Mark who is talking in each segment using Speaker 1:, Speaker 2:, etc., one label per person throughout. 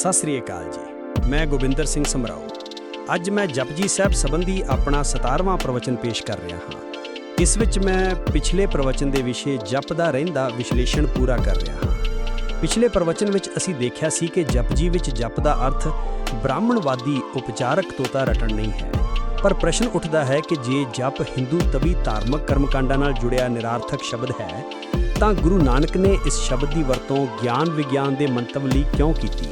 Speaker 1: ਸਤਿ ਸ੍ਰੀ ਅਕਾਲ ਜੀ। ਮੈਂ ਗੋਬਿੰਦਰ ਸਿੰਘ ਸਮਰਾਓ। ਅੱਜ ਮੈਂ ਜਪਜੀ ਸਾਹਿਬ ਸੰਬੰਧੀ ਆਪਣਾ 17ਵਾਂ ਪ੍ਰਵਚਨ ਪੇਸ਼ ਕਰ ਰਿਹਾ ਹਾਂ। ਇਸ ਵਿੱਚ ਮੈਂ ਪਿਛਲੇ ਪ੍ਰਵਚਨ ਦੇ ਵਿਸ਼ੇ ਜਪ ਦਾ ਰਹਿੰਦਾ ਵਿਸ਼ਲੇਸ਼ਣ ਪੂਰਾ ਕਰ ਰਿਹਾ ਹਾਂ। ਪਿਛਲੇ ਪ੍ਰਵਚਨ ਵਿੱਚ ਅਸੀਂ ਦੇਖਿਆ ਸੀ ਕਿ ਜਪਜੀ ਵਿੱਚ ਜਪ ਦਾ ਅਰਥ ਬ੍ਰਾਹਮਣਵਾਦੀ ਉਪਚਾਰਕ ਤੋਤਾ ਰਟਣ ਨਹੀਂ ਹੈ। ਪਰ ਪ੍ਰਸ਼ਨ ਉੱਠਦਾ ਹੈ ਕਿ ਜੇ ਜਪ ਹਿੰਦੂ ਤਵੀ ਧਾਰਮਿਕ ਕਰਮਕਾਂਡਾਂ ਨਾਲ ਜੁੜਿਆ ਨਿਰਾਰਥਕ ਸ਼ਬਦ ਹੈ, ਤਾਂ ਗੁਰੂ ਨਾਨਕ ਨੇ ਇਸ ਸ਼ਬਦ ਦੀ ਵਰਤੋਂ ਗਿਆਨ ਵਿਗਿਆਨ ਦੇ ਮੰਤਵ ਲਈ ਕਿਉਂ ਕੀਤੀ?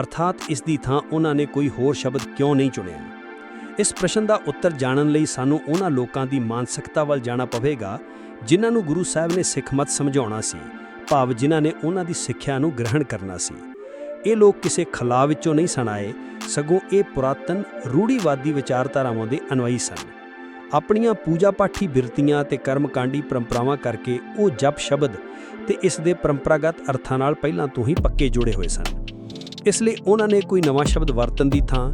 Speaker 1: ਅਰਥਾਤ ਇਸ ਦੀ ਥਾਂ ਉਹਨਾਂ ਨੇ ਕੋਈ ਹੋਰ ਸ਼ਬਦ ਕਿਉਂ ਨਹੀਂ ਚੁਣਿਆ? ਇਸ ਪ੍ਰਸ਼ਨ ਦਾ ਉੱਤਰ ਜਾਣਨ ਲਈ ਸਾਨੂੰ ਉਹਨਾਂ ਲੋਕਾਂ ਦੀ ਮਾਨਸਿਕਤਾ ਵੱਲ ਜਾਣਾ ਪਵੇਗਾ, ਜਿਨ੍ਹਾਂ ਨੂੰ ਗੁਰੂ ਸਾਹਿਬ ਨੇ ਸਿੱਖ ਮਤ ਸਮਝਾਉਣਾ ਸੀ, ਭਾਵ ਜਿਨ੍ਹਾਂ ਨੇ ਉਹਨਾਂ ਦੀ ਸਿੱਖਿਆ ਨੂੰ ਗ੍ਰਹਿਣ ਕਰਨਾ ਸੀ। ਇਹ ਲੋਕ ਕਿਸੇ ਖਲਾ ਵਿੱਚੋਂ ਨਹੀਂ ਸਨ ਸਗੋਂ ਇਹ ਪੁਰਾਤਨ ਰੂੜੀਵਾਦੀ ਵਿਚਾਰਧਾਰਾਵਾਂ ਦੇ ਅਨੁਆਈ ਸਨ। ਆਪਣੀਆਂ ਪੂਜਾ ਪਾਠੀ ਬਿਰਤੀਆਂ ਤੇ ਕਰਮਕਾਂਡੀ ਪਰੰਪਰਾਵਾਂ ਕਰਕੇ ਉਹ ਜਪ ਸ਼ਬਦ ਤੇ ਇਸ ਦੇ ਪਰੰਪਰਾਗਤ ਅਰਥਾਂ ਨਾਲ ਪਹਿਲਾਂ ਤੋਂ ਹੀ ਪੱਕੇ ਜੁੜੇ ਹੋਏ ਸਨ। ਇਸ ਲਈ ਉਹਨਾਂ ਨੇ ਕੋਈ ਨਵਾਂ ਸ਼ਬਦ ਵਰਤਣ ਦੀ ਥਾਂ,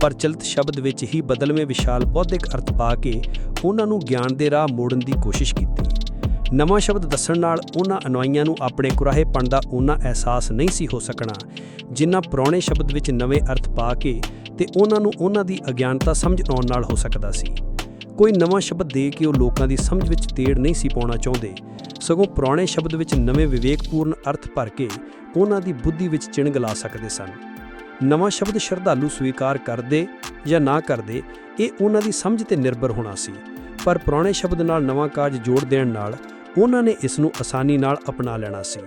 Speaker 1: ਪ੍ਰਚਲਿਤ ਸ਼ਬਦ ਵਿੱਚ ਹੀ ਬਦਲਵੇਂ ਵਿਸ਼ਾਲ ਬੌਧਿਕ ਅਰਥ ਪਾ ਕੇ ਉਹਨਾਂ ਨੂੰ ਗਿਆਨ ਦੇ ਰਾਹ ਮੋੜਨ ਦੀ ਕੋਸ਼ਿਸ਼ ਕੀਤੀ। ਨਵਾਂ ਸ਼ਬਦ ਦੱਸਣ ਨਾਲ ਉਹਨਾਂ ਅਨੁਆਈਆਂ ਨੂੰ ਆਪਣੇ ਕੁਰਾਹੇਪਣ ਦਾ ਉਹਨਾਂ ਅਹਿਸਾਸ ਨਹੀਂ ਸੀ ਹੋ ਸਕਣਾ, ਜਿੰਨਾ ਪੁਰਾਣੇ ਸ਼ਬਦ ਵਿੱਚ ਨਵੇਂ ਅਰਥ ਪਾ ਕੇ ਤੇ ਉਹਨਾਂ ਨੂੰ ਉਹਨਾਂ ਦੀ ਅਗਿਆਨਤਾ ਸਮਝ ਆਉਣ ਨਾਲ ਹੋ ਸਕਦਾ ਸੀ। ਕੋਈ ਨਵਾਂ ਸ਼ਬਦ ਦੇ ਕੇ ਉਹ ਲੋਕਾਂ ਦੀ ਸਮਝ ਵਿੱਚ ਤੇੜ ਨਹੀਂ ਸੀ ਪਾਉਣਾ ਚਾਹੁੰਦੇ ਸਗੋਂ ਪੁਰਾਣੇ ਸ਼ਬਦ ਵਿੱਚ ਨਵੇਂ ਵਿਵੇਕਪੂਰਨ ਅਰਥ ਭਰ ਕੇ ਉਹਨਾਂ ਦੀ ਬੁੱਧੀ ਵਿੱਚ ਚਿਣਗ ਲਾ ਸਕਦੇ ਸਨ। ਨਵਾਂ ਸ਼ਬਦ ਸ਼ਰਧਾਲੂ ਸਵੀਕਾਰ ਕਰਦੇ ਜਾਂ ਨਾ ਕਰਦੇ, ਇਹ ਉਹਨਾਂ ਦੀ ਸਮਝ ਤੇ ਨਿਰਭਰ ਹੋਣਾ ਸੀ। ਪਰ ਪੁਰਾਣੇ ਸ਼ਬਦ ਨਾਲ ਨਵਾਂ ਕਾਜ ਜੋੜ ਦੇਣ ਨਾਲ ਉਹਨਾਂ ਨੇ ਇਸ ਨੂੰ ਆਸਾਨੀ ਨਾਲ ਅਪਣਾ ਲੈਣਾ ਸੀ।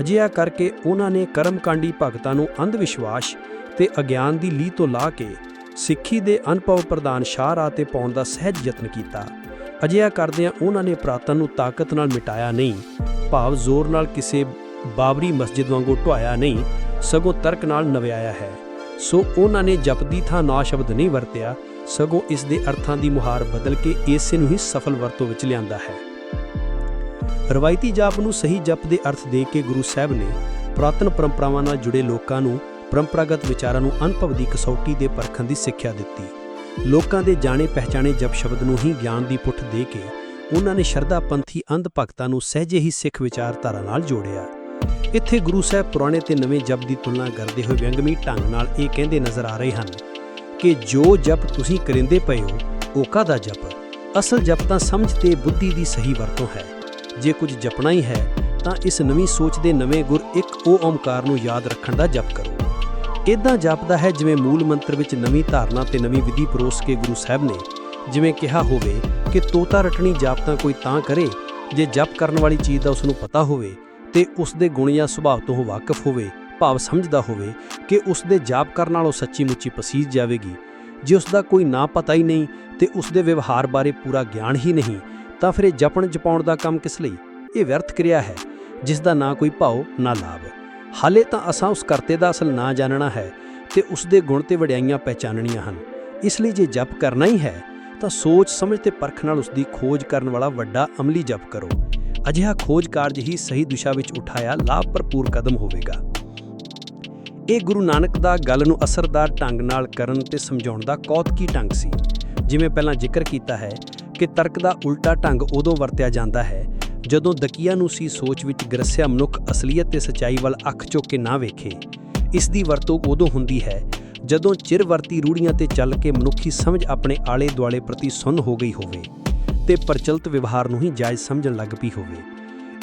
Speaker 1: ਅਜਿਹਾ ਕਰਕੇ ਉਹਨਾਂ ਨੇ ਕਰਮਕਾਂਡੀ ਭਗਤਾਂ ਨੂੰ ਅੰਧ ਵਿਸ਼ਵਾਸ ਤੇ ਅਗਿਆਨ ਦੀ ਲੀਹ ਤੋਂ ਲਾ ਕੇ ਸਿੱਖੀ ਦੇ ਅਨੁਭਵ ਪ੍ਰਦਾਨ ਸ਼ਾਹਰਾਹ ਤੇ ਪਾਉਣ ਦਾ ਸਹਿਜ ਯਤਨ ਕੀਤਾ। ਅਜਿਹਾ ਕਰਦਿਆਂ ਉਹਨਾਂ ਨੇ ਪ੍ਰਾਤਨ ਨੂੰ ਤਾਕਤ ਨਾਲ ਮਿਟਾਇਆ ਨਹੀਂ, ਭਾਵ ਜ਼ੋਰ ਨਾਲ ਕਿਸੇ ਬਾਬਰੀ ਮਸਜਿਦ ਵਾਂਗੂ ਢਾਇਆ ਨਹੀਂ, ਸਗੋਂ ਤਰਕ ਨਾਲ ਨਵਿਆਇਆ ਹੈ। ਸੋ ਉਹਨਾਂ ਨੇ ਜਪਦੀ ਥਾਂ ਨਾ ਸ਼ਬਦ ਨਹੀਂ ਵਰਤਿਆ, ਸਗੋਂ ਇਸ ਦੇ ਅਰਥਾਂ ਦੀ ਮੁਹਾਰ ਬਦਲ ਕੇ ਇਸੇ ਨੂੰ ਹੀ ਸਫਲ ਵਰਤੋਂ ਵਿੱਚ ਲਿਆਂਦਾ ਹੈ। ਰਵਾਇਤੀ ਜਾਪ ਨੂੰ ਸਹੀ ਜਪ ਦੇ ਅਰਥ ਦੇ ਕੇ ਗੁਰੂ ਸਾਹਿਬ ਨੇ ਪੁਰਾਤਨ ਪਰੰਪਰਾਵਾਂ ਨਾਲ ਜੁੜੇ ਲੋਕਾਂ ਨੂੰ ਪਰੰਪਰਾਗਤ ਵਿਚਾਰਾਂ ਨੂੰ ਅਨੁਭਵ ਦੀ ਕਸੌਟੀ ਦੇ ਪਰਖਣ ਦੀ ਸਿੱਖਿਆ ਦਿੱਤੀ। ਲੋਕਾਂ ਦੇ ਜਾਣੇ ਪਹਿਚਾਣੇ ਜਪ ਸ਼ਬਦ ਨੂੰ ਹੀ ਗਿਆਨ ਦੀ ਪੁੱਠ ਦੇ ਕੇ ਉਹਨਾਂ ਨੇ ਸ਼ਰਧਾ ਪੰਥੀ ਅੰਧ ਭਗਤਾਂ ਨੂੰ ਸਹਿਜੇ ਹੀ ਸਿੱਖ ਵਿਚਾਰਧਾਰਾ ਨਾਲ ਜੋੜਿਆ। ਇੱਥੇ ਗੁਰੂ ਸਾਹਿਬ ਪੁਰਾਣੇ ਤੇ ਨਵੇਂ ਜਪ ਦੀ ਤੁਲਨਾ ਕਰਦੇ ਹੋਏ ਵਿਅੰਗਮੀ ਢੰਗ ਨਾਲ ਇਹ ਕਹਿੰਦੇ ਨਜ਼ਰ ਆ ਰਹੇ ਹਨ ਕਿ ਜੋ ਜਪ ਤੁਸੀਂ ਕਰਿੰਦੇ ਪਏ ਹੋ, ਉਹ ਕਾਹਦਾ ਜਪ? ਅਸਲ ਜਪ ਤਾਂ ਸਮਝ ਤੇ ਬੁੱਧੀ ਦੀ ਸਹੀ ਵਰਤੋਂ ਹੈ। ਜੇ ਕੁਝ ਜਪਣਾ ਹੀ ਹੈ, ਤਾਂ ਇਸ ਨਵੀਂ ਸੋਚ ਦੇ ਨਵੇਂ ਗੁਰ ਇੱਕ ਉਹ ਓਮਕਾਰ ਨੂੰ ਯਾਦ ਰੱਖਣ ਦਾ ਜਪ ਕਰੋ। ਇਦਾਂ ਜਾਪਦਾ ਹੈ ਜਿਵੇਂ ਮੂਲ ਮੰਤਰ ਵਿੱਚ ਨਵੀਂ ਧਾਰਨਾ ਤੇ ਨਵੀਂ ਵਿਧੀ ਪਰੋਸ ਕੇ ਗੁਰੂ ਸਾਹਿਬ ਨੇ ਜਿਵੇਂ ਕਿਹਾ ਹੋਵੇ ਕਿ ਤੋਤਾ ਰਟਣੀ ਜਾਪ ਤਾਂ ਕੋਈ ਤਾਂ ਕਰੇ, ਜੇ ਜਪ ਕਰਨ ਵਾਲੀ ਚੀਜ਼ ਦਾ ਉਸ ਨੂੰ ਪਤਾ ਹੋਵੇ ਤੇ ਉਸ ਦੇ ਗੁਣ ਜਾਂ ਸੁਭਾਅ ਤੋਂ ਉਹ ਵਾਕਿਫ ਹੋਵੇ, ਭਾਵ ਸਮਝਦਾ ਹੋਵੇ ਕਿ ਉਸ ਦੇ ਜਾਪ ਕਰਨ ਨਾਲ ਉਹ ਸੱਚੀ ਮੁੱਚੀ ਪਸੀਜ ਜਾਵੇਗੀ। ਜੇ ਉਸ ਦਾ ਕੋਈ ਨਾ ਪਤਾ ਹੀ ਨਹੀਂ ਤੇ ਉਸ ਦੇ ਵਿਵਹਾਰ ਬਾਰੇ ਪੂਰਾ ਗਿਆਨ ਹੀ ਨਹੀਂ, ਤਾਂ ਫਿਰ ਇਹ ਜਪਣ ਜਪਾਉਣ ਦਾ ਕੰਮ ਕਿਸ ਲਈ? ਇਹ ਵਿਅਰਥ ਕਿਰਿਆ ਹੈ, ਜਿਸ ਦਾ ਨਾ ਕੋਈ ਭਾਉ, ਨਾ ਲਾਭ। ਹਾਲੇ ਤਾਂ ਅਸਾਂ ਉਸ ਕਰਤੇ ਦਾ ਅਸਲ ਨਾ ਜਾਣਨਾ ਹੈ ਤੇ ਉਸ ਦੇ ਗੁਣ ਤੇ ਵਡਿਆਈਆਂ ਪਹਿਚਾਨਣੀਆਂ ਹਨ। ਇਸ ਲਈ ਜੇ ਜਪ ਕਰਨਾ ਹੀ ਹੈ, ਤਾਂ ਸੋਚ ਸਮਝ ਤੇ ਪਰਖ ਨਾਲ ਉਸ ਦੀ ਖੋਜ ਕਰਨ ਵਾਲਾ ਵੱਡਾ ਅਮਲੀ ਜਪ ਕਰੋ। ਅਜਿਹਾ ਖੋਜ ਕਾਰਜ ਹੀ ਸਹੀ ਦਿਸ਼ਾ ਵਿੱਚ ਉਠਾਇਆ ਲਾਭ ਭਰਪੂਰ ਕਦਮ ਹੋਵੇਗਾ। ਇਹ ਗੁਰੂ ਨਾਨਕ ਦਾ ਗੱਲ ਨੂੰ ਅਸਰਦਾਰ ਢੰਗ ਨਾਲ ਕਰਨ ਤੇ ਸਮਝਾਉਣ ਦਾ ਕੌਤਕੀ ਢੰਗ ਸੀ। ਜਿਵੇਂ ਪਹਿਲਾਂ ਜ਼ਿਕਰ ਕੀਤਾ ਹੈ ਕਿ ਤਰਕ ਦਾ ਉਲਟਾ ਢੰਗ ਉਦੋਂ ਵਰਤਿਆ ਜਾਂਦਾ ਹੈ ਜਦੋਂ ਦਕੀਆ ਨੂੰ ਸੀ ਸੋਚ ਵਿੱਚ ਗਰਸਿਆ ਮਨੁੱਖ ਅਸਲੀਅਤ ਤੇ ਸਚਾਈ ਵੱਲ ਅੱਖ ਚੁੱਕ ਕੇ ਨਾ ਵੇਖੇ, ਇਸ ਦੀ ਵਰਤੋਂ ਉਦੋਂ ਹੁੰਦੀ ਹੈ ਜਦੋਂ ਚਿਰ ਵਰਤੀ ਰੂੜੀਆਂ ਤੇ ਚੱਲ ਕੇ ਮਨੁੱਖੀ ਸਮਝ ਆਪਣੇ ਆਲੇ ਦੁਆਲੇ ਪ੍ਰਤੀ ਸੁੰਨ ਹੋ ਗਈ ਹੋਵੇ ਤੇ ਪ੍ਰਚਲਿਤ ਵਿਵਹਾਰ ਨੂੰ ਹੀ ਜਾਇਜ਼ ਸਮਝਣ ਲੱਗ ਪਈ ਹੋਵੇ।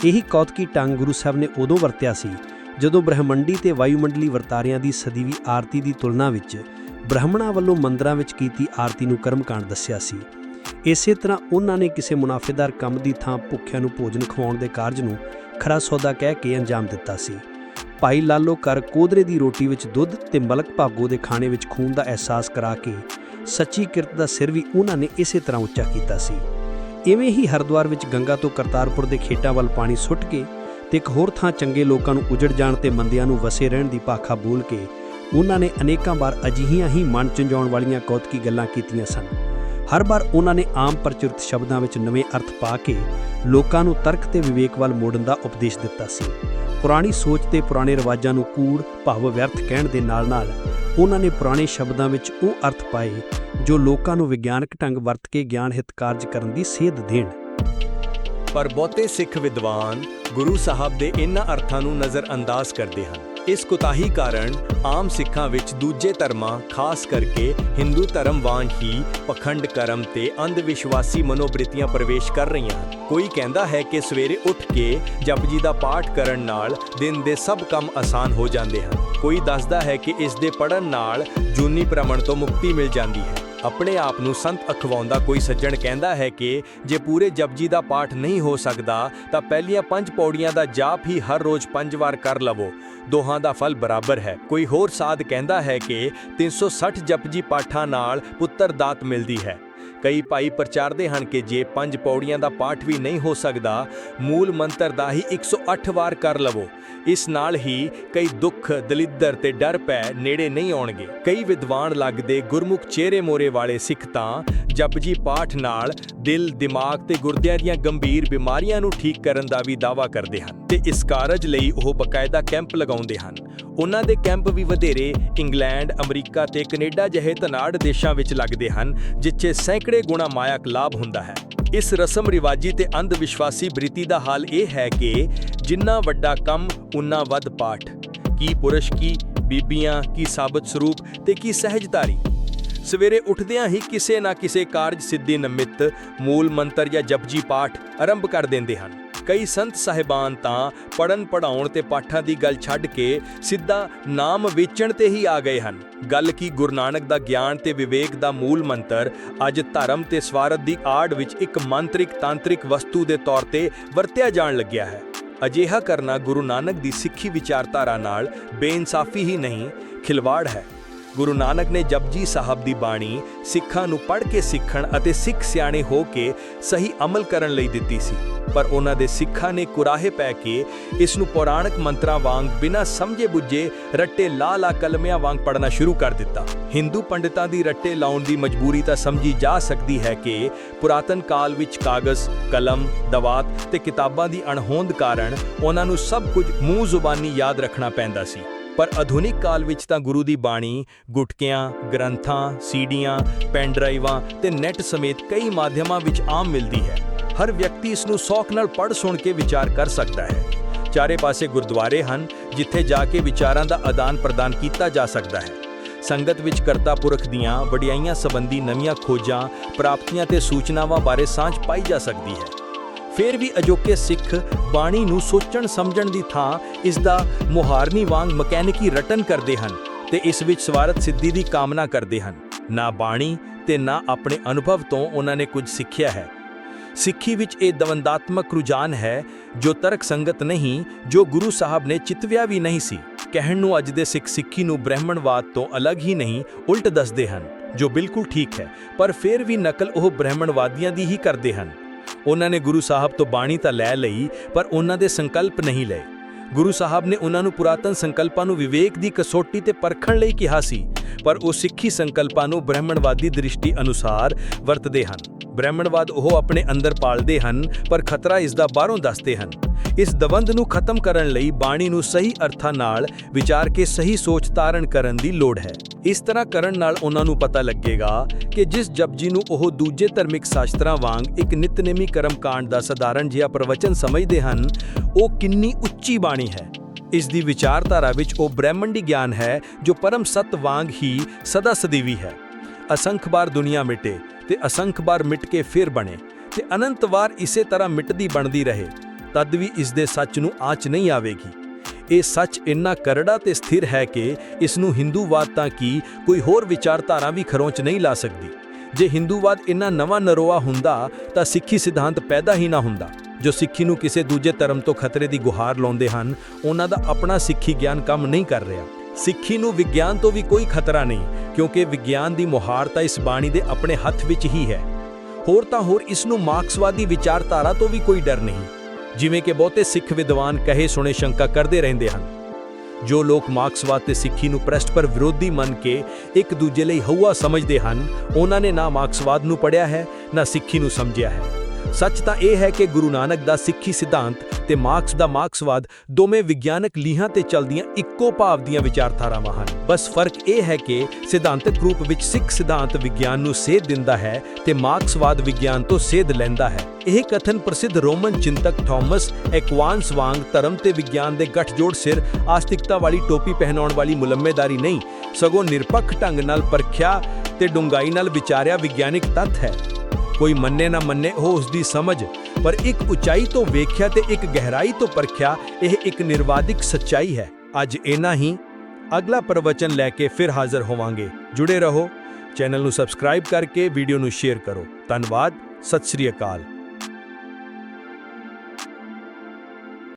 Speaker 1: ਇਹੀ ਕੌਤਕੀ ਢੰਗ ਗੁਰੂ ਸਾਹਿਬ ਨੇ ਉਦੋਂ ਵਰਤਿਆ ਸੀ ਜਦੋਂ ਬ੍ਰਹਮੰਡੀ ਤੇ ਵਾਯੂਮੰਡਲੀ ਵਰਤਾਰਿਆਂ ਦੀ ਸਦੀਵੀ ਆਰਤੀ ਦੀ ਤੁਲਨਾ ਵਿੱਚ ਬ੍ਰਾਹਮਣਾਂ ਵੱਲੋਂ ਮੰਦਰਾਂ ਵਿੱਚ ਕੀਤੀ ਆਰਤੀ ਨੂੰ ਕਰਮਕਾਂਡ ਦੱਸਿਆ ਸੀ। ਇਸੇ ਤਰ੍ਹਾਂ ਉਹਨਾਂ ਨੇ ਕਿਸੇ ਮੁਨਾਫੇਦਾਰ ਕੰਮ ਦੀ ਥਾਂ ਭੁੱਖਿਆਂ ਨੂੰ ਭੋਜਨ ਖਵਾਉਣ ਦੇ ਕਾਰਜ ਨੂੰ ਖਰਾ ਸੌਦਾ ਕਹਿ ਕੇ ਅੰਜਾਮ ਦਿੱਤਾ ਸੀ। ਭਾਈ ਲਾਲੋ ਕਰ ਕੋਦਰੇ ਦੀ ਰੋਟੀ ਵਿੱਚ ਦੁੱਧ ਤੇ ਮਲਕ ਭਾਗੋ ਦੇ ਖਾਣੇ ਵਿੱਚ ਖੂਨ ਦਾ ਅਹਿਸਾਸ ਕਰਾ ਕੇ ਸੱਚੀ ਕਿਰਤ ਦਾ ਸਿਰ ਵੀ ਉਹਨਾਂ ਨੇ ਇਸੇ ਤਰ੍ਹਾਂ ਉੱਚਾ ਕੀਤਾ ਸੀ। ਇਵੇਂ ਹੀ ਹਰਿਦੁਆਰ ਵਿੱਚ ਗੰਗਾ ਤੋਂ ਕਰਤਾਰਪੁਰ ਦੇ ਖੇਤਾਂ ਵੱਲ ਪਾਣੀ ਸੁੱਟ ਕੇ ਤੇ ਇੱਕ ਹੋਰ ਥਾਂ ਚੰਗੇ ਲੋਕਾਂ ਨੂੰ ਉਜੜ ਜਾਣ ਤੇ ਮੰਦਿਆਂ ਨੂੰ ਵਸੇ ਰਹਿਣ ਦੀ ਭਾਖਾ ਬੋਲ ਕੇ ਉਹਨਾਂ ਨੇ ਅਨੇਕਾਂ ਵਾਰ ਅਜਿਹੀਆਂ ਹੀ ਮਨ ਚੰਜਾਉਣ ਵਾਲੀਆਂ ਕੌਤਕੀ ਗੱਲਾਂ ਕੀਤੀਆਂ ਸਨ। ਹਰ ਵਾਰ ਉਹਨਾਂ ਨੇ ਆਮ ਪ੍ਰਚਲਿਤ ਸ਼ਬਦਾਂ ਵਿੱਚ ਨਵੇਂ ਅਰਥ ਪਾ ਕੇ ਲੋਕਾਂ ਨੂੰ ਤਰਕ ਤੇ ਵਿਵੇਕ ਵੱਲ ਮੋੜਨ ਦਾ ਉਪਦੇਸ਼ ਦਿੱਤਾ ਸੀ। ਪੁਰਾਣੀ ਸੋਚ ਤੇ ਪੁਰਾਣੇ ਰਿਵਾਜਾਂ ਨੂੰ ਕੂੜ, ਭਾਵ ਵਿਅਰਥ ਕਹਿਣ ਦੇ ਨਾਲ-ਨਾਲ ਉਹਨਾਂ ਨੇ ਪੁਰਾਣੇ ਸ਼ਬਦਾਂ ਵਿੱਚ ਉਹ ਅਰਥ ਪਾਏ ਜੋ ਲੋਕਾਂ ਨੂੰ ਵਿਗਿਆਨਕ ਢੰਗ ਵਰਤ ਕੇ ਗਿਆਨ ਹਿਤ ਕਾਰਜ ਕਰਨ ਦੀ ਸੇਧ ਦੇਣ।
Speaker 2: ਪਰ ਬਹੁਤੇ ਸਿੱਖ ਵਿਦਵਾਨ ਗੁਰੂ ਸਾਹਿਬ ਦੇ ਇਨ੍ਹਾਂ ਅਰਥਾਂ ਨੂੰ ਨਜ਼ਰ ਅੰਦਾਜ਼ ਕਰਦੇ ਹਨ। ਇਸ ਕੁਤਾਹੀ ਕਾਰਨ ਆਮ ਸਿੱਖਾਂ ਵਿੱਚ ਦੂਜੇ ਧਰਮਾਂ, ਖਾਸ ਕਰਕੇ ਹਿੰਦੂ ਧਰਮ ਵਾਂਗ ਹੀ ਪਖੰਡ ਕਰਮ ਤੇ ਅੰਧ ਵਿਸ਼ਵਾਸੀ ਮਨੋਬ੍ਰਿਤੀਆਂ ਪ੍ਰਵੇਸ਼ ਕਰ ਰਹੀਆਂ ਹਨ। ਕੋਈ ਕਹਿੰਦਾ ਹੈ ਕਿ ਸਵੇਰੇ ਉੱਠ ਕੇ ਜਪਜੀ ਦਾ ਪਾਠ ਕਰਨ ਨਾਲ ਦਿਨ ਦੇ ਸਭ ਕੰਮ ਆਸਾਨ ਹੋ ਜਾਂਦੇ ਹਨ। ਕੋਈ ਦੱਸਦਾ ਹੈ ਕਿ ਇਸ ਦੇ ਪੜਨ ਨਾਲ ਜੂਨੀ ਭ੍ਰਮਣ ਤੋਂ ਮੁਕਤੀ ਮਿਲ ਜਾਂਦੀ ਹੈ। ਆਪਣੇ ਆਪ ਨੂੰ ਸੰਤ ਅਖਵਾਉਂਦਾ ਕੋਈ ਸੱਜਣ ਕਹਿੰਦਾ ਹੈ ਕਿ ਜੇ ਪੂਰੇ ਜਪਜੀ ਦਾ ਪਾਠ ਨਹੀਂ ਹੋ ਸਕਦਾ, ਤਾਂ ਪਹਿਲੀਆਂ ਪੰਜ ਪੌੜੀਆਂ ਦਾ ਜਾਪ ਹੀ ਹਰ ਰੋਜ਼ ਪੰਜ ਵਾਰ ਕਰ ਲਵੋ। ਦੋਹਾਂ ਦਾ ਫਲ ਬਰਾਬਰ ਹੈ। ਕੋਈ ਹੋਰ ਸਾਧ ਕਹਿੰਦਾ ਹੈ ਕਿ 360 ਜਪਜੀ ਪਾਠਾਂ ਨਾਲ ਪੁੱਤਰ ਦਾਤ ਮਿਲਦੀ ਹੈ। ਕਈ ਭਾਈ ਪ੍ਰਚਾਰਦੇ ਹਨ ਕਿ ਜੇ ਪੰਜ ਪੌੜੀਆਂ ਦਾ ਪਾਠ ਵੀ ਨਹੀਂ ਹੋ ਸਕਦਾ, ਮੂਲ ਮੰਤਰ ਦਾ ਹੀ 108 ਵਾਰ ਕਰ ਲਵੋ। ਇਸ ਨਾਲ ਹੀ ਕਈ ਦੁੱਖ, ਦਲਿੱਦਰ ਤੇ ਡਰ ਪੈ ਨੇੜੇ ਨਹੀਂ ਆਉਣਗੇ। ਕਈ ਵਿਦਵਾਨ ਲੱਗਦੇ ਗੁਰਮੁਖ ਚਿਹਰੇ ਮੋਰੇ ਵਾਲੇ ਸਿੱਖ ਤਾਂ ਜਪਜੀ ਪਾਠ ਨਾਲ ਦਿਲ, ਦਿਮਾਗ ਤੇ ਗੁਰਦਿਆਂ ਦੀਆਂ ਗੰਭੀਰ ਬਿਮਾਰੀਆਂ ਨੂੰ ਠੀਕ ਕਰਨ ਦਾ ਵੀ ਦਾਅਵਾ ਕਰਦੇ ਹਨ ਤੇ ਇਸ ਕਾਰਜ ਲਈ ਉਹ ਬਕਾਇਦਾ ਕੈਂਪ ਲਗਾਉਂਦੇ ਹਨ। ਉਹਨਾਂ ਦੇ ਕੈਂਪ ਵੀ ਵਧੇਰੇ ਇੰਗਲੈਂਡ, ਅਮਰੀਕਾ ਤੇ ਕੈਨੇਡਾ ਜਿਹੇ ਧਨਾੜ ਦੇਸ਼ਾਂ ਵਿੱਚ ਲੱਗਦੇ ਹਨ, ਜਿੱਥੇ ਸੈਂਕੜੇ ਗੁਣਾ ਮਾਇਕ ਲਾਭ ਹੁੰਦਾ ਹੈ। ਇਸ ਰਸਮ ਰਿਵਾਜੀ ਤੇ ਅੰਧ ਵਿਸ਼ਵਾਸੀ ਬ੍ਰਿਤੀ ਦਾ ਹਾਲ ਇਹ ਹੈ ਕਿ ਜਿੰਨਾ ਵੱਡਾ ਕੰਮ, ਉਨਾ ਵੱਧ ਪਾਠ। ਕੀ ਪੁਰਸ਼, ਕੀ ਬੀਬੀਆਂ, ਕੀ ਸਾਬਤ ਸਰੂਪ ਤੇ ਕੀ ਸਹਿਜਧਾਰੀ। ਸਵੇਰੇ ਉੱਠਦਿਆਂ ਹੀ ਕਿਸੇ ਨਾ ਕਿਸੇ ਕਾਰਜ ਸਿੱਧੀ ਨਿਮਿਤ ਮੂਲ ਮੰਤਰ ਜਾਂ ਜਪਜੀ ਪਾਠ ਆਰੰਭ ਕਰ ਦਿੰਦੇ ਹਨ। ਕਈ ਸੰਤ ਸਾਹਿਬਾਨ ਤਾਂ ਪੜਨ ਪੜਾਉਣ ਤੇ ਪਾਠਾਂ ਦੀ ਗੱਲ ਛੱਡ ਕੇ ਸਿੱਧਾ ਨਾਮ ਵੇਚਣ ਤੇ ਹੀ ਆ ਗਏ ਹਨ। ਗੱਲ ਕੀ ਗੁਰੂ ਨਾਨਕ ਦਾ ਗਿਆਨ ਤੇ ਵਿਵੇਕ ਦਾ ਮੂਲ ਮੰਤਰ, ਅੱਜ ਧਰਮ ਤੇ ਸਵਾਰਥ ਦੀ ਆੜ ਵਿੱਚ ਇੱਕ ਮੰਤਰਿਕ ਤਾਂਤਰਿਕ ਵਸਤੂ ਦੇ ਤੌਰ ਤੇ ਵਰਤਿਆ ਜਾਣ ਲੱਗਿਆ ਹੈ। ਅਜਿਹਾ ਕਰਨਾ ਗੁਰੂ ਨਾਨਕ ਦੀ ਸਿੱਖੀ ਵਿਚਾਰਧਾਰਾ ਨਾਲ ਬੇਇਨਸਾਫੀ ਹੀ ਨਹੀਂ, ਖਿਲਵਾੜ ਹੈ। ਗੁਰੂ ਨਾਨਕ ਨੇ ਜਪਜੀ ਸਾਹਿਬ ਦੀ ਬਾਣੀ ਸਿੱਖਾਂ ਨੂੰ ਪੜ੍ਹ ਕੇ ਸਿੱਖਣ ਅਤੇ ਸਿੱਖ ਸਿਆਣੇ ਹੋ ਕੇ ਸਹੀ ਅਮਲ ਕਰਨ ਲਈ ਦਿੱਤੀ ਸੀ। ਪਰ ਉਹਨਾਂ ਦੇ ਸਿੱਖਾਂ ਨੇ ਕੁਰਾਹੇ ਪੈ ਕੇ ਇਸ ਨੂੰ ਪੁਰਾਣਕ ਮੰਤਰਾਂ ਵਾਂਗ ਬਿਨਾਂ ਸਮਝੇ ਬੁੱਝੇ ਰੱਟੇ ਲਾ ਲਾ ਕਲਮਿਆਂ ਵਾਂਗ ਪੜਨਾ ਸ਼ੁਰੂ ਕਰ ਦਿੱਤਾ। ਹਿੰਦੂ ਪੰਡਿਤਾਂ ਦੀ ਰੱਟੇ ਲਾਉਣ ਦੀ ਮਜਬੂਰੀ ਤਾਂ ਸਮਝੀ ਜਾ ਸਕਦੀ ਹੈ ਕਿ ਪੁਰਾਤਨ ਕਾਲ ਵਿੱਚ ਕਾਗਜ਼, ਕਲਮ, ਦਵਾਤ ਤੇ ਕਿਤਾਬਾਂ ਦੀ ਅਣਹੋਂਦ ਕਾਰਨ ਉਹਨਾਂ ਨੂੰ ਸਭ ਕੁਝ ਮੂੰਹ ਜ਼ੁਬਾਨੀ ਯਾਦ ਰੱਖਣਾ ਪੈਂਦਾ ਸੀ। ਪਰ ਆਧੁਨਿਕ ਕਾਲ ਵਿੱਚ ਤਾਂ ਗੁਰੂ ਦੀ ਬਾਣੀ, ਗੁਟਕਿਆਂ, ਗ੍ਰੰਥਾਂ, ਸੀਡੀਆਂ, ਪੈਨ ਡਰਾਈਵਾਂ ਤੇ ਨੈਟ ਸਮੇਤ ਕਈ ਮਾਧਿਅਮਾਂ ਵਿੱਚ ਆਮ ਮਿਲਦੀ ਹੈ। ਹਰ ਵਿਅਕਤੀ ਇਸ ਨੂੰ ਸੌਖ ਨਾਲ ਪੜ੍ਹ, ਸੁਣ ਕੇ ਵਿਚਾਰ ਕਰ ਸਕਦਾ ਹੈ। ਚਾਰੇ ਪਾਸੇ ਗੁਰਦੁਆਰੇ ਹਨ, ਜਿੱਥੇ ਜਾ ਕੇ ਵਿਚਾਰਾਂ ਦਾ ਆਦਾਨ ਪ੍ਰਦਾਨ ਕੀਤਾ ਜਾ ਸਕਦਾ ਹੈ। ਸੰਗਤ ਵਿੱਚ ਕਰਤਾ ਪੁਰਖ ਦੀਆਂ ਵਡਿਆਈਆਂ ਸੰਬੰਧੀ ਨਵੀਆਂ ਖੋਜਾਂ, ਪ੍ਰਾਪਤੀਆਂ ਤੇ ਸੂਚਨਾਵਾਂ ਬਾਰੇ ਸਾਂਝ ਪਾਈ ਜਾ ਸਕਦੀ ਹੈ। ਫਿਰ ਵੀ ਅਜੋਕੇ ਸਿੱਖ ਬਾਣੀ ਨੂੰ ਸੋਚਣ ਸਮਝਣ ਦੀ ਥਾਂ ਇਸ ਦਾ ਮੁਹਾਰਨੀ ਵਾਂਗ ਮਕੈਨਿਕੀ ਰਟਨ ਕਰਦੇ ਹਨ ਤੇ ਇਸ ਵਿੱਚ ਸਵਾਰਥ ਸਿੱਧੀ ਦੀ ਕਾਮਨਾ ਕਰਦੇ ਹਨ। ਨਾ ਬਾਣੀ ਤੇ ਨਾ ਆਪਣੇ ਅਨੁਭਵ ਤੋਂ ਉਹਨਾਂ ਨੇ ਕੁਝ ਸਿੱਖਿਆ ਹੈ। ਸਿੱਖੀ ਵਿੱਚ ਇਹ ਦਵੰਦਾਤਮਕ ਰੁਝਾਨ ਹੈ ਜੋ ਤਰਕ ਸੰਗਤ ਨਹੀਂ, ਜੋ ਗੁਰੂ ਸਾਹਿਬ ਨੇ ਚਿਤਵਿਆ ਵੀ ਨਹੀਂ ਸੀ। ਕਹਿਣ ਨੂੰ ਅੱਜ ਦੇ ਸਿੱਖ ਸਿੱਖੀ ਨੂੰ ਬ੍ਰਹਿਮਣਵਾਦ ਤੋਂ ਅਲੱਗ ਹੀ ਨਹੀਂ, ਉਲਟ ਦੱਸਦੇ ਹਨ, ਜੋ ਬਿਲਕੁਲ ਠੀਕ ਹੈ, ਪਰ ਫਿਰ ਵੀ ਨਕਲ ਉਹ ਬ੍ਰਹਿਮਣਵਾਦੀਆਂ ਦੀ ਹੀ ਕਰਦੇ ਹਨ। ਉਹਨਾਂ ਨੇ ਗੁਰੂ ਸਾਹਿਬ ਤੋਂ ਬਾਣੀ ਤਾਂ ਲੈ ਲਈ, ਪਰ ਉਹਨਾਂ ਦੇ ਸੰਕਲਪ ਨਹੀਂ ਲਏ। ਗੁਰੂ ਸਾਹਿਬ ਨੇ ਉਹਨਾਂ ਨੂੰ ਪੁਰਾਤਨ ਸੰਕਲਪਾਂ ਨੂੰ ਵਿਵੇਕ ਦੀ ਕਸੋਟੀ ਤੇ ਪਰਖਣ ਲਈ ਕਿਹਾ ਸੀ ਪਰ ਉਹ ਸਿੱਖੀ ਸੰਕਲਪਾਂ ਨੂੰ ਬ੍ਰਾਹਮਣਵਾਦੀ ਦ੍ਰਿਸ਼ਟੀ ਅਨੁਸਾਰ ਵਰਤਦੇ ਹਨ। ਬ੍ਰਾਹਮਣਵਾਦ ਉਹ ਆਪਣੇ ਅੰਦਰ ਪਾਲਦੇ ਹਨ, ਪਰ ਖਤਰਾ ਇਸ ਦਾ ਬਾਹਰੋਂ ਦੱਸਦੇ ਹਨ। ਇਸ ਦਵੰਦ ਨੂੰ ਖਤਮ ਕਰਨ ਲਈ ਬਾਣੀ ਨੂੰ ਸਹੀ ਅਰਥਾਂ ਨਾਲ ਵਿਚਾਰ ਕੇ ਸਹੀ ਸੋਚ ਧਾਰਨ ਕਰਨ ਦੀ ਲੋੜ ਹੈ। ਇਸ ਤਰ੍ਹਾਂ ਕਰਨ ਨਾਲ ਉਹਨਾਂ ਨੂੰ ਪਤਾ ਲੱਗੇਗਾ ਕਿ ਜਿਸ ਜਪਜੀ ਨੂੰ ਉਹ ਦੂਜੇ ਧਰਮਿਕ ਸ਼ਾਸਤਰਾਂ ਵਾਂਗ ਇੱਕ ਨਿਤਨੇਮੀ ਕਰਮਕਾਂਡ ਦਾ ਸਧਾਰਨ ਜਿਹਾ ਪ੍ਰਵਚਨ ਸਮਝਦੇ ਹਨ, ਉਹ ਕਿੰਨੀ ਉੱਚੀ ਬਾਣੀ ਹੈ। ਇਸ ਦੀ ਵਿਚਾਰਧਾਰਾ ਵਿੱਚ ਉਹ ਬ੍ਰਹਿਮੰਡੀ ਗਿਆਨ ਹੈ, ਜੋ ਪਰਮ ਸਤ ਵਾਂਗ ਹੀ ਸਦਾ ਸਦੀਵੀ ਹੈ। ਅਸੰਖ ਬਾਰ ਦੁਨੀਆ ਮਿਟੇ ਤੇ ਅਸੰਖ ਬਾਰ ਮਿਟ ਕੇ ਫਿਰ ਬਣੇ ਤੇ ਅਨੰਤ ਵਾਰ ਇਸੇ ਤਰ੍ਹਾਂ ਮਿਟਦੀ ਬਣਦੀ ਰਹੇ, ਤਦ ਵੀ ਇਸ ਦੇ ਸੱਚ ਨੂੰ ਆਂਚ ਨਹੀਂ ਆਵੇਗੀ। ਇਹ ਸੱਚ ਇੰਨਾ ਕਰੜਾ ਤੇ ਸਥਿਰ ਹੈ ਕਿ ਇਸ ਨੂੰ ਹਿੰਦੂਵਾਦ ਤਾਂ ਕੀ ਕੋਈ ਹੋਰ ਵਿਚਾਰਧਾਰਾ ਵੀ ਖਰੋਚ ਨਹੀਂ ਲਾ ਸਕਦੀ। ਜੇ ਹਿੰਦੂਵਾਦ ਇੰਨਾ ਨਵਾਂ ਨਰੋਆ ਹੁੰਦਾ ਤਾਂ ਸਿੱਖੀ ਸਿਧਾਂਤ ਪੈਦਾ ਹੀ ਨਾ ਹੁੰਦਾ। ਜੋ ਸਿੱਖੀ ਨੂੰ ਕਿਸੇ ਦੂਜੇ ਧਰਮ ਤੋਂ ਖਤਰੇ ਦੀ ਗੁਹਾਰ ਲਾਉਂਦੇ ਹਨ, ਉਹਨਾਂ ਦਾ ਆਪਣਾ ਸਿੱਖੀ ਗਿਆਨ ਕੰਮ ਨਹੀਂ ਕਰ ਰਿਹਾ। ਸਿੱਖੀ ਨੂੰ ਵਿਗਿਆਨ ਤੋਂ ਵੀ ਕੋਈ ਖਤਰਾ ਨਹੀਂ, ਕਿਉਂਕਿ ਵਿਗਿਆਨ ਦੀ ਮੁਹਾਰ ਤਾਂ ਇਸ ਬਾਣੀ ਦੇ ਆਪਣੇ ਹੱਥ ਵਿੱਚ ਹੀ ਹੈ। ਹੋਰ ਤਾਂ ਹੋਰ ਇਸ ਨੂੰ ਮਾਰਕਸਵਾਦੀ ਵਿਚਾਰਧਾਰਾ ਤੋਂ ਵੀ ਕੋਈ ਡਰ ਨਹੀਂ। ਜਿਵੇਂ ਕਿ ਬਹੁਤੇ ਸਿੱਖ ਵਿਦਵਾਨ ਕਹੇ ਸੁਣੇ ਸ਼ੰਕਾ ਕਰਦੇ ਰਹਿੰਦੇ ਹਨ। ਜੋ ਲੋਕ ਮਾਰਕਸਵਾਦ ਤੇ ਸਿੱਖੀ ਨੂੰ ਪਰਸਪਰ ਵਿਰੋਧੀ ਮੰਨ ਕੇ ਇੱਕ ਦੂਜੇ ਲਈ ਹਊਆ ਸਮਝਦੇ ਹਨ, ਉਹਨਾਂ ਨੇ ਨਾ ਮਾਰਕਸਵਾਦ ਨੂੰ ਪੜਿਆ ਹੈ, ਨਾ ਸਿੱਖੀ ਨੂੰ ਸਮਝਿਆ ਹੈ। ਸੱਚ ਤਾਂ ਇਹ ਹੈ ਕਿ ਗੁਰੂ ਨਾਨਕ ਦਾ ਸਿੱਖੀ ਸਿਧਾਂਤ ਤੇ ਮਾਰਕਸ ਦਾ ਮਾਰਕਸਵਾਦ ਦੋਵੇਂ ਵਿਗਿਆਨਕ ਲੀਹਾਂ ਤੇ ਚੱਲਦੀਆਂ ਇੱਕੋ ਭਾਵ ਦੀਆਂ ਵਿਚਾਰਧਾਰਾਵਾਂ ਹਨ। ਬਸ ਫ਼ਰਕ ਇਹ ਹੈ ਕਿ ਸਿਧਾਂਤਕ ਰੂਪ ਵਿੱਚ ਸਿੱਖ ਸਿਧਾਂਤ ਵਿਗਿਆਨ ਨੂੰ ਸੇਧ ਦਿੰਦਾ ਹੈ ਤੇ ਮਾਰਕਸਵਾਦ ਵਿਗਿਆਨ ਤੋਂ ਸੇਧ ਲੈਂਦਾ ਹੈ। ਇਹ ਕਥਨ ਪ੍ਰਸਿੱਧ ਰੋਮਨ ਚਿੰਤਕ ਥਾਮਸ ਐਕਵਾਂਸ ਵਾਂਗ ਧਰਮ ਤੇ ਵਿਗਿਆਨ ਦੇ ਗੱਠਜੋੜ ਸਿਰ ਆਸਤਿਕਤਾ ਵਾਲੀ ਟੋਪੀ ਪਹਿਨਾਉਣ ਵਾਲੀ ਮੁਲੰਮੇਦਾਰੀ ਨਹੀਂ, ਸਗੋਂ ਨਿਰਪੱਖ ਢੰਗ ਨਾਲ ਪਰਖਿਆ ਤੇ ਡੂੰਘਾਈ ਨਾਲ ਵਿਚਾਰਿਆ ਵਿਗਿਆਨਿਕ ਤੱਥ ਹੈ। ਕੋਈ ਮੰਨੇ ਨਾ ਮੰਨੇ ਉਹ ਉਸ ਦੀ ਸਮਝ, ਪਰ ਇੱਕ ਉਚਾਈ ਤੋਂ ਵੇਖਿਆ ਤੇ ਇੱਕ ਗਹਿਰਾਈ ਤੋਂ ਪਰਖਿਆ, ਇਹ ਇੱਕ ਨਿਰਵਾਦਿਕ ਸੱਚਾਈ ਹੈ। ਅੱਜ ਇਨਾ ਹੀ। ਅਗਲਾ ਪ੍ਰਵਚਨ ਲੈ ਕੇ ਫਿਰ ਹਾਜ਼ਰ ਹੋਵਾਂਗੇ। ਜੁੜੇ ਰਹੋ। ਚੈਨਲ ਨੂੰ ਸਬਸਕ੍ਰਾਈਬ ਕਰਕੇ ਵੀਡੀਓ ਨੂੰ ਸ਼ੇਅਰ ਕਰੋ। ਧੰਨਵਾਦ। ਸਤਿ ਸ੍ਰੀ ਅਕਾਲ।